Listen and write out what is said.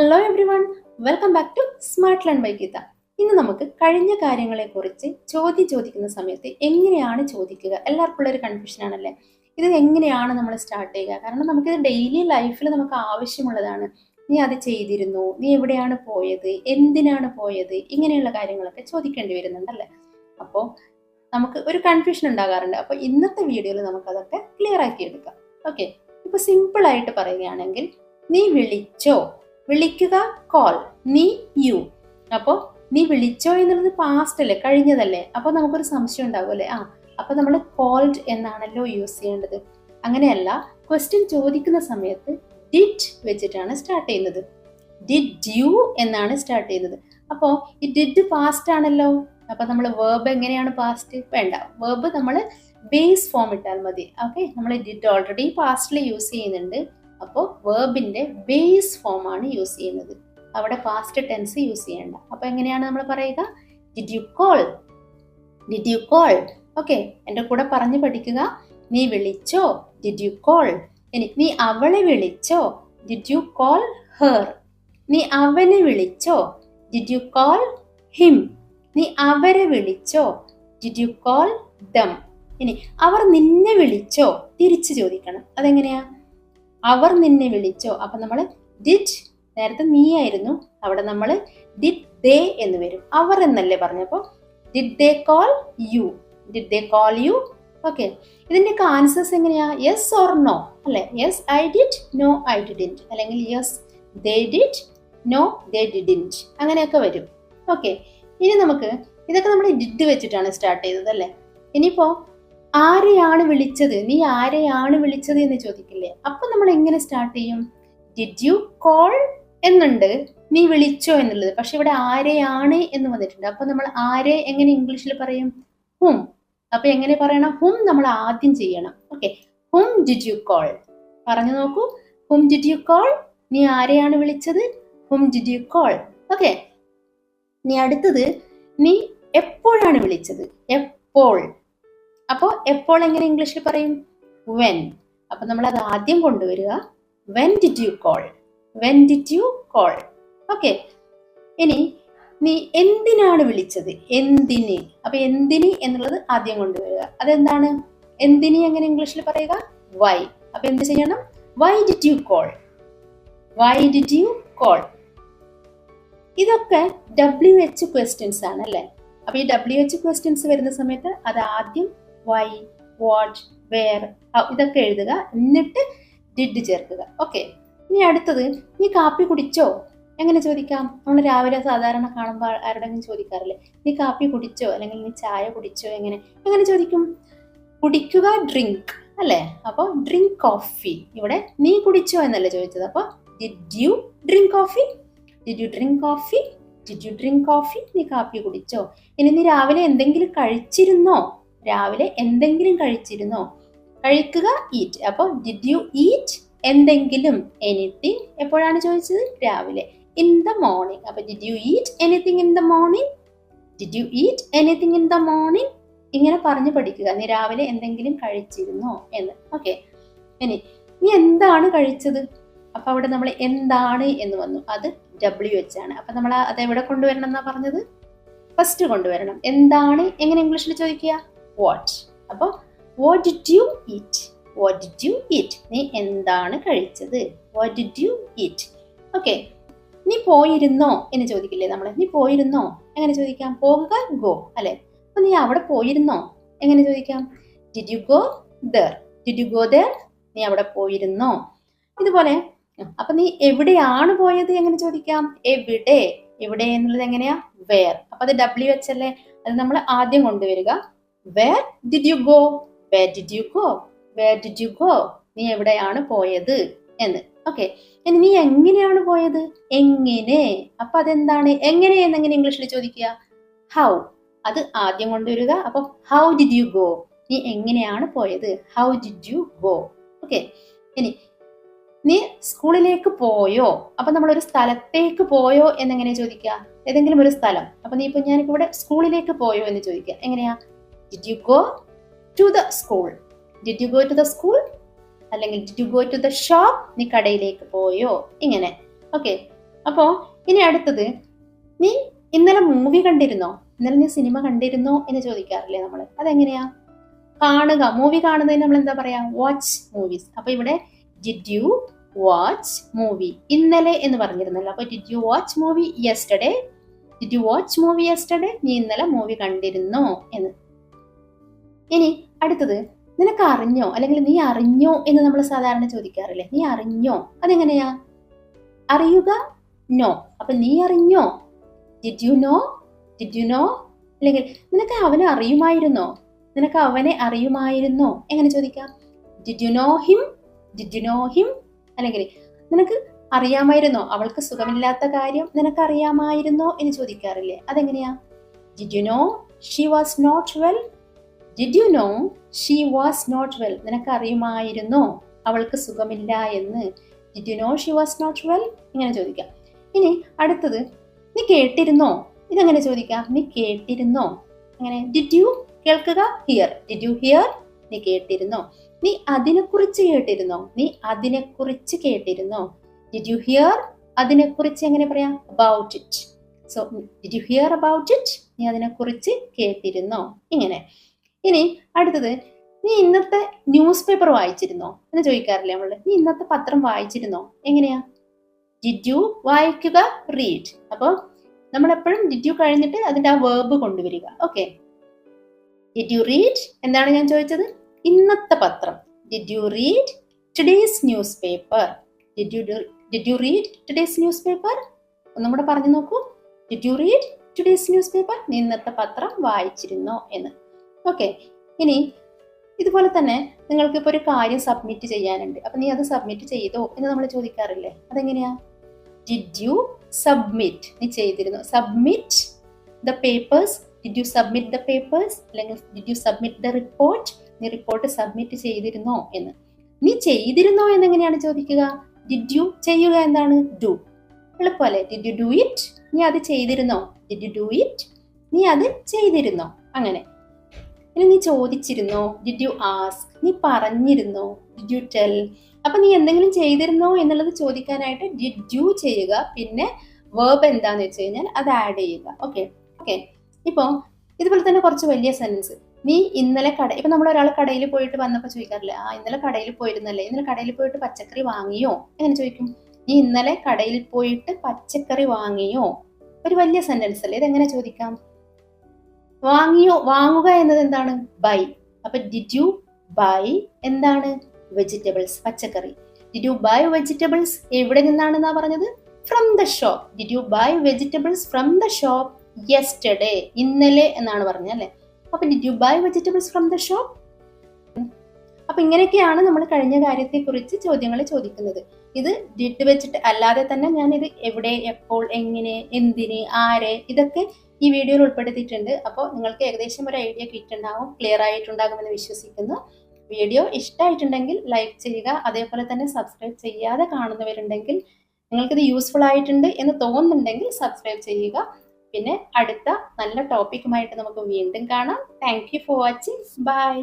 Hello everyone welcome back to smart learn by Geetha ഇന്ന് നമുക്ക് കഴിഞ്ഞ കാര്യങ്ങളെക്കുറിച്ച് ചോദ്യം ചോദിക്കുന്ന സമയത്ത് എങ്ങനെയാണ് ചോദിക്കുക? എല്ലാവർക്കും ഉള്ള ഒരു കൺഫ്യൂഷൻ ആണല്ലേ? ഇത് എങ്ങനെയാണ് നമ്മൾ സ്റ്റാർട്ട് ചെയ്യുക? കാരണം നമുക്കിത് ഡെയിലി ലൈഫിൽ നമുക്ക് ആവശ്യമുള്ളതാണ്. നീ അത് ചെയ്തിരുന്നു നീ എവിടെയാണ് പോയത് എന്തിനാണ് പോയത് ഇങ്ങനെയുള്ള കാര്യങ്ങളൊക്കെ ചോദിക്കേണ്ടി വരുന്നുണ്ടല്ലേ? അപ്പോൾ നമുക്ക് ഒരു കൺഫ്യൂഷൻ ഉണ്ടാകാറുണ്ട്. അപ്പോൾ ഇന്നത്തെ വീഡിയോയിൽ നമുക്കതൊക്കെ ക്ലിയർ ആക്കി എടുക്കാം. ഓക്കെ ഇപ്പോൾ സിമ്പിളായിട്ട് പറയുകയാണെങ്കിൽ നീ വിളിച്ചോ? വിളിക്കുക കോൾ നീ യു അപ്പോൾ നീ വിളിച്ചോ എന്നുള്ളത് പാസ്റ്റ് അല്ലേ കഴിഞ്ഞതല്ലേ? അപ്പോൾ നമുക്കൊരു സംശയം ഉണ്ടാവും അല്ലേ? ആ അപ്പോൾ നമ്മൾ കോൾഡ് എന്നാണല്ലോ യൂസ് ചെയ്യേണ്ടത്. അങ്ങനെയല്ല ക്വസ്റ്റ്യൻ ചോദിക്കുന്ന സമയത്ത് ഡിറ്റ് വെച്ചിട്ടാണ് സ്റ്റാർട്ട് ചെയ്യുന്നത്. ഡിഡ് യു എന്നാണ് സ്റ്റാർട്ട് ചെയ്യുന്നത്. അപ്പോൾ ഈ ഡിഡ് പാസ്റ്റ് ആണല്ലോ. അപ്പോൾ നമ്മൾ വേർബ് എങ്ങനെയാണ് പാസ്റ്റ് വേണ്ട. വേർബ് നമ്മൾ ബേസ് ഫോം ഇട്ടാൽ മതി. ഓക്കെ നമ്മൾ ഡിഡ് ഓൾറെഡി പാസ്റ്റിൽ യൂസ് ചെയ്യുന്നുണ്ട്. അപ്പോൾ വേർബിന്റെ ബേസ് ഫോമാണ് യൂസ് ചെയ്യുന്നത്. അവിടെ പാസ്റ്റ് ടെൻസ് യൂസ് ചെയ്യേണ്ട. അപ്പോൾ എങ്ങനെയാണ് നമ്മൾ പറയുക? Did you call did you call okay എന്റെ കൂടെ പറഞ്ഞു പഠിക്കുക. നീ വിളിച്ചോ? ഡിഡ് യു കോൾ ഇനി നീ അവളെ വിളിച്ചോ? ഡിഡ് യു കോൾ ഹെർ നീ അവനെ വിളിച്ചോ? ഡിഡ് യു കോൾ ഹിം നീ അവരെ വിളിച്ചോ? ഡിഡ് യു കോൾ ദം ഇനി അവർ നിന്നെ വിളിച്ചോ? തിരിച്ചു ചോദിക്കണം. അതെങ്ങനെയാ? അവർ നിന്നെ വിളിച്ചോ. അപ്പൊ നമ്മൾ ഡിറ്റ് നേരത്തെ നീ ആയിരുന്നു അവിടെ നമ്മൾ ഡിഡ് ദേ എന്ന് വരും. അവർ എന്നല്ലേ പറഞ്ഞപ്പോൾ did they call you did they call you okay ഇതിന്റെയൊക്കെ ആൻസേഴ്സ് എങ്ങനെയാ? യെസ് ഓർ നോ അല്ലെ? Yes I did no I didn't അല്ലെങ്കിൽ yes they did no they didn't അങ്ങനെയൊക്കെ വരും. ഓക്കെ ഇനി നമുക്ക് ഇതൊക്കെ നമ്മൾ ഡിഡ് വെച്ചിട്ടാണ് സ്റ്റാർട്ട് ചെയ്തത് അല്ലേ? ഇനിയിപ്പോ ആരെയാണ് വിളിച്ചത്? നീ ആരെയാണ് വിളിച്ചത് എന്ന് ചോദിക്കില്ലേ? അപ്പൊ നമ്മൾ എങ്ങനെ സ്റ്റാർട്ട് ചെയ്യും? ഡിഡ് യു കോൾ എന്നുണ്ട്. നീ വിളിച്ചോ എന്നുള്ളത്. പക്ഷെ ഇവിടെ ആരെയാണ് എന്ന് വന്നിട്ടുണ്ട്. അപ്പൊ നമ്മൾ ആരെ എങ്ങനെ ഇംഗ്ലീഷിൽ പറയും? ഹും അപ്പൊ എങ്ങനെ പറയണം? ഹും നമ്മൾ ആദ്യം ചെയ്യണം. Okay hmm did you call പറഞ്ഞു നോക്കൂ. ഹും ഡിഡ് യു കോൾ നീ ആരെയാണ് വിളിച്ചത്? Hmm did you call okay നീ അടുത്തത് നീ എപ്പോഴാണ് വിളിച്ചത്? എപ്പോൾ? അപ്പോൾ എപ്പോൾ എങ്ങനെ ഇംഗ്ലീഷിൽ പറയും? വെൻ അപ്പൊ നമ്മൾ അത് ആദ്യം കൊണ്ടുവരിക. When did you call when did you call okay ഇനി നീ എന്തിനാണ് വിളിച്ചത്? എന്തിന്? അപ്പൊ എന്തിന് എന്നുള്ളത് ആദ്യം കൊണ്ടുവരിക. അതെന്താണ്? എന്തിന് എങ്ങനെ ഇംഗ്ലീഷിൽ പറയുക? വൈ അപ്പൊ എന്ത് ചെയ്യണം? Why did you call why did you call ഇതൊക്കെ ഡബ്ല്യു എച്ച് ക്വസ്റ്റ്യൻസ് ആണ് അല്ലേ? അപ്പൊ ഈ ഡബ്ല്യു എച്ച് ക്വസ്റ്റ്യൻസ് വരുന്ന സമയത്ത് അത് ആദ്യം വൈ വാട്ട് വെയർ ഇതൊക്കെ എഴുതുക. എന്നിട്ട് ഡിഡ് ചേർക്കുക. ഓക്കെ ഇനി അടുത്തത് നീ കാപ്പി കുടിച്ചോ? എങ്ങനെ ചോദിക്കാം? നമ്മൾ രാവിലെ സാധാരണ കാണുമ്പോൾ ആരോടെങ്കിലും ചോദിക്കാറില്ലേ? നീ കാപ്പി കുടിച്ചോ? അല്ലെങ്കിൽ നീ ചായ കുടിച്ചോ? എങ്ങനെ? എങ്ങനെ ചോദിക്കും? കുടിക്കുക ഡ്രിങ്ക് അല്ലേ? അപ്പോൾ ഡ്രിങ്ക് കോഫി ഇവിടെ നീ കുടിച്ചോ? എന്നല്ലേ ചോദിച്ചത്. അപ്പോൾ did you drink coffee did you drink coffee did you drink coffee നീ കാപ്പി കുടിച്ചോ? ഇനി നീ രാവിലെ എന്തെങ്കിലും കഴിച്ചിരുന്നോ? രാവിലെ എന്തെങ്കിലും കഴിച്ചിരുന്നോ? കഴിക്കുക ഈറ്റ് അപ്പോൾ ഡിഡ് യു ഈറ്റ് എന്തെങ്കിലും? എനിത്തിങ് എപ്പോഴാണ് ചോദിച്ചത്? രാവിലെ. ഇൻ ദ മോർണിംഗ് അപ്പോൾ did you eat anything in the morning did you eat anything in the morning ഇങ്ങനെ പറഞ്ഞു പഠിക്കുക. നീ രാവിലെ എന്തെങ്കിലും കഴിച്ചിരുന്നോ എന്ന്. ഓക്കെ ഇനി നീ എന്താണ് കഴിച്ചത്? അപ്പൊ അവിടെ നമ്മൾ എന്താണ് എന്ന് വന്നു. അത് ഡബ്ല്യു എച്ച് ആണ്. അപ്പൊ നമ്മൾ അത് എവിടെ കൊണ്ടുവരണം എന്നാ പറഞ്ഞത്? ഫസ്റ്റ് കൊണ്ടുവരണം. എന്താണ്? എങ്ങനെ ഇംഗ്ലീഷിൽ ചോദിക്കുക? വാട്ട് അപ്പോൾ what did you eat what did you eat നീ എന്താണ് കഴിച്ചത്? What did you eat okay നീ പോയിരുന്നോ? എന്ന് ചോദിക്കില്ലേ നമ്മൾ നീ പോയിരുന്നോ? എങ്ങനെ ചോദിക്കാം? പോകുക ഗോ അല്ലേ? അപ്പൊ നീ അവിടെ പോയിരുന്നോ? എങ്ങനെ ചോദിക്കാം? Did you go there did you go there നീ അവിടെ പോയിരുന്നോ? ഇതുപോലെ. അപ്പൊ നീ എവിടെയാണ് പോയത്? എങ്ങനെ ചോദിക്കാം? എവിടെ. എവിടെ എന്നുള്ളത് എങ്ങനെയാ? വേർ അപ്പൊ അത് ഡബ്ല്യു എച്ച് അല്ലേ? അത് നമ്മൾ ആദ്യം കൊണ്ടുവരിക. Where did you go where did you go where did you go നീ എവിടെയാണ് പോയത് എന്ന്. ഓക്കെ ഇനി നീ എങ്ങനെയാണ് പോയത്? എങ്ങനെ? അപ്പൊ അതെന്താണ്? എങ്ങനെ എന്നെങ്ങനെ ഇംഗ്ലീഷിൽ ചോദിക്കുക? ഹൗ അത് ആദ്യം കൊണ്ടുവരിക. അപ്പൊ ഹൗ ഡിഡ് യു ഗോ നീ എങ്ങനെയാണ് പോയത്? How did you go okay ഇനി നീ സ്കൂളിലേക്ക് പോയോ? അപ്പൊ നമ്മൾ ഒരു സ്ഥലത്തേക്ക് പോയോ എന്നെങ്ങനെ ചോദിക്കുക? ഏതെങ്കിലും ഒരു സ്ഥലം. അപ്പൊ നീ ഇപ്പൊ ഞാനിപ്പോ ഇവിടെ സ്കൂളിലേക്ക് പോയോ എന്ന് ചോദിക്കുക. എങ്ങനെയാ? Did you go to the school did you go to the school അല്ലെങ്കിൽ did you go to the shop നീ കടയിലേക്ക് പോയോ? ഇങ്ങനെ. ഓക്കെ അപ്പോ ഇനി അടുത്തത് നീ ഇന്നലെ മൂവി കണ്ടിരുന്നോ? ഇന്നലെ നീ സിനിമ കണ്ടിരുന്നോ എന്ന് ചോദിക്കാറില്ലേ നമ്മൾ അതെങ്ങനെയാ? കാണുക. മൂവി കാണുന്നതിന് നമ്മൾ എന്താ പറയാ? വാച്ച് മൂവീസ് അപ്പൊ ഇവിടെ ഡിഡ് യു വാച്ച് മൂവി ഇന്നലെ എന്ന് പറഞ്ഞിരുന്നല്ലോ. അപ്പൊ did you watch movie yesterday did you watch movie yesterday നീ ഇന്നലെ മൂവി കണ്ടിരുന്നോ എന്ന്. ഇനി അടുത്തത് നിനക്ക് അറിഞ്ഞോ? അല്ലെങ്കിൽ നീ അറിഞ്ഞോ എന്ന് നമ്മൾ സാധാരണ ചോദിക്കാറില്ലേ? നീ അറിഞ്ഞോ? അതെങ്ങനെയാ? അറിയുക? നോ അപ്പൊ നീ അറിഞ്ഞോ? Did you know did you know അല്ലെങ്കിൽ നിനക്ക് അവനെ അറിയുമായിരുന്നോ? നിനക്ക് അവനെ അറിയുമായിരുന്നോ? എങ്ങനെ ചോദിക്കാം? Did you know him did you know him അല്ലെങ്കിൽ നിനക്ക് അറിയാമായിരുന്നോ? അവൾക്ക് സുഖമില്ലാത്ത കാര്യം നിനക്ക് അറിയാമായിരുന്നോ എന്ന് ചോദിക്കാറില്ലേ? അതെങ്ങനെയാ? Did you know she was not well did you know she was not well നിനക്ക് അറിയുമായിരുന്നോ അവൾക്ക് സുഖമില്ല എന്ന്. Did you know she was not well ഇങ്ങനെ ചോദിക്കാം. ഇനി അടുത്തത് നീ കേട്ടിരുന്നോ? ഇതെങ്ങനെ ചോദിക്കാം? നീ കേട്ടിരുന്നോ? അങ്ങനെ ഡിഡ് യു കേൾക്കുക ഹിയർ ഡിഡ് യു ഹിയർ നീ കേട്ടിരുന്നോ? നീ അതിനെക്കുറിച്ച് കേട്ടിരുന്നോ? നീ അതിനെക്കുറിച്ച് കേട്ടിരുന്നോ? ഡിഡ് യു ഹിയർ അതിനെക്കുറിച്ച് എങ്ങനെ പറയാം? About it so did you hear about it നീ അതിനെക്കുറിച്ച് കേട്ടിരുന്നോ? ഇങ്ങനെ. ഇനി അടുത്തത് നീ ഇന്നത്തെ ന്യൂസ് പേപ്പർ വായിച്ചിരുന്നോ? എന്ന് ചോദിക്കാറില്ലേ നമ്മൾ. നീ ഇന്നത്തെ പത്രം വായിച്ചിരുന്നോ? എങ്ങനെയാ? ഡിഡ് യു വായിക്കുക? റീഡ് അപ്പോൾ നമ്മൾ എപ്പോഴും ഡിഡ് യു കഴിഞ്ഞിട്ട് അതിന്റെ ആ വേർബ് കൊണ്ടുവരിക. ഓക്കെ ഡിഡ് യു റീഡ് എന്താണ് ഞാൻ ചോദിച്ചത്? ഇന്നത്തെ പത്രം. Did you read today's newspaper did you did you read today's newspaper ഒന്നും കൂടെ പറഞ്ഞു നോക്കൂ. Did you read today's newspaper ഇന്നത്തെ പത്രം വായിച്ചിരുന്നോ? എന്ന്. ഓക്കെ ഇനി ഇതുപോലെ തന്നെ നിങ്ങൾക്ക് ഇപ്പോൾ ഒരു കാര്യം സബ്മിറ്റ് ചെയ്യാനുണ്ട്. അപ്പം നീ അത് സബ്മിറ്റ് ചെയ്തോ എന്ന് നമ്മൾ ചോദിക്കാറില്ലേ? അതെങ്ങനെയാ? ഡിഡ് യു സബ്മിറ്റ് നീ ചെയ്തിരുന്നു? Submit the papers did you submit the papers അല്ലെങ്കിൽ did you submit the report നീ റിപ്പോർട്ട് സബ്മിറ്റ് ചെയ്തിരുന്നോ എന്ന്. നീ ചെയ്തിരുന്നോ എന്നെങ്ങനെയാണ് ചോദിക്കുക? ഡിഡ് യു ചെയ്യുക എന്താണ്? ഡു എളുപ്പമല്ലേ? ഡിഡ് യു ഡു ഇറ്റ് നീ അത് ചെയ്തിരുന്നോ? ഡിഡ് യു ഡു ഇറ്റ് നീ അത് ചെയ്തിരുന്നോ? അങ്ങനെ. ഇനി നീ ചോദിച്ചിരുന്നോ? ഡിഡ് യു ആസ്ക് നീ പറഞ്ഞിരുന്നോ? ഡിഡ് യു ടെൽ അപ്പൊ നീ എന്തെങ്കിലും ചെയ്തിരുന്നോ എന്നുള്ളത് ചോദിക്കാനായിട്ട് ഡിഡ് യു ചെയ്യുക? പിന്നെ വേർബ് എന്താന്ന് വെച്ച് കഴിഞ്ഞാൽ അത് ആഡ് ചെയ്യുക. ഓക്കെ ഓക്കെ ഇപ്പൊ ഇതുപോലെ തന്നെ കുറച്ച് വലിയ സെൻസ് നീ ഇന്നലെ കട ഇപ്പൊ നമ്മൾ ഒരാൾ കടയിൽ പോയിട്ട് വന്നപ്പോൾ ചോദിക്കാറില്ലേ ആ ഇന്നലെ കടയിൽ പോയിരുന്നല്ലേ? ഇന്നലെ കടയിൽ പോയിട്ട് പച്ചക്കറി വാങ്ങിയോ? എങ്ങനെ ചോദിക്കും? നീ ഇന്നലെ കടയിൽ പോയിട്ട് പച്ചക്കറി വാങ്ങിയോ? ഒരു വലിയ സെന്റൻസ് അല്ലേ? ഇതെങ്ങനെ ചോദിക്കാം? വാങ്ങിയോ വാങ്ങുക എന്നത് എന്താണ് ബൈ അപ്പൊ ഡിഡ് യു ബൈ എന്താണ്? വെജിറ്റബിൾസ് പച്ചക്കറി. ഡിഡ് യു ബൈ വെജിറ്റബിൾസ് എവിടെ നിന്നാണ് നിന്നാണെന്നാ പറഞ്ഞത്? From the shop did you buy vegetables from the shop yesterday ഇന്നലെ എന്നാണ് പറഞ്ഞത് അല്ലെ? അപ്പൊ did you buy vegetables from the shop അപ്പൊ ഇങ്ങനെയൊക്കെയാണ് നമ്മൾ കഴിഞ്ഞ കാര്യത്തെ കുറിച്ച് ചോദ്യങ്ങൾ ചോദിക്കുന്നത്. ഇത് ഡിഡ് വെച്ചിട്ട് അല്ലാതെ തന്നെ ഞാൻ ഇത് എവിടെ എപ്പോൾ എങ്ങനെ എന്തിന് ആരെ ഇതൊക്കെ ഈ വീഡിയോയിൽ ഉൾപ്പെടുത്തിയിട്ടുണ്ട്. അപ്പോൾ നിങ്ങൾക്ക് ഏകദേശം ഒരു ഐഡിയ കിട്ടുണ്ടാവും ക്ലിയർ ആയിട്ടുണ്ടാകുമെന്ന് വിശ്വസിക്കുന്നു. വീഡിയോ ഇഷ്ടമായിട്ടുണ്ടെങ്കിൽ ലൈക്ക് ചെയ്യുക അതേപോലെ തന്നെ സബ്സ്ക്രൈബ് ചെയ്യാതെ കാണുന്നവരുണ്ടെങ്കിൽ നിങ്ങൾക്കിത് യൂസ്ഫുൾ ആയിട്ടുണ്ട് എന്ന് തോന്നുന്നുണ്ടെങ്കിൽ സബ്സ്ക്രൈബ് ചെയ്യുക. പിന്നെ അടുത്ത നല്ല ടോപ്പിക്കുമായിട്ട് നമുക്ക് വീണ്ടും കാണാം. Thank for watching bye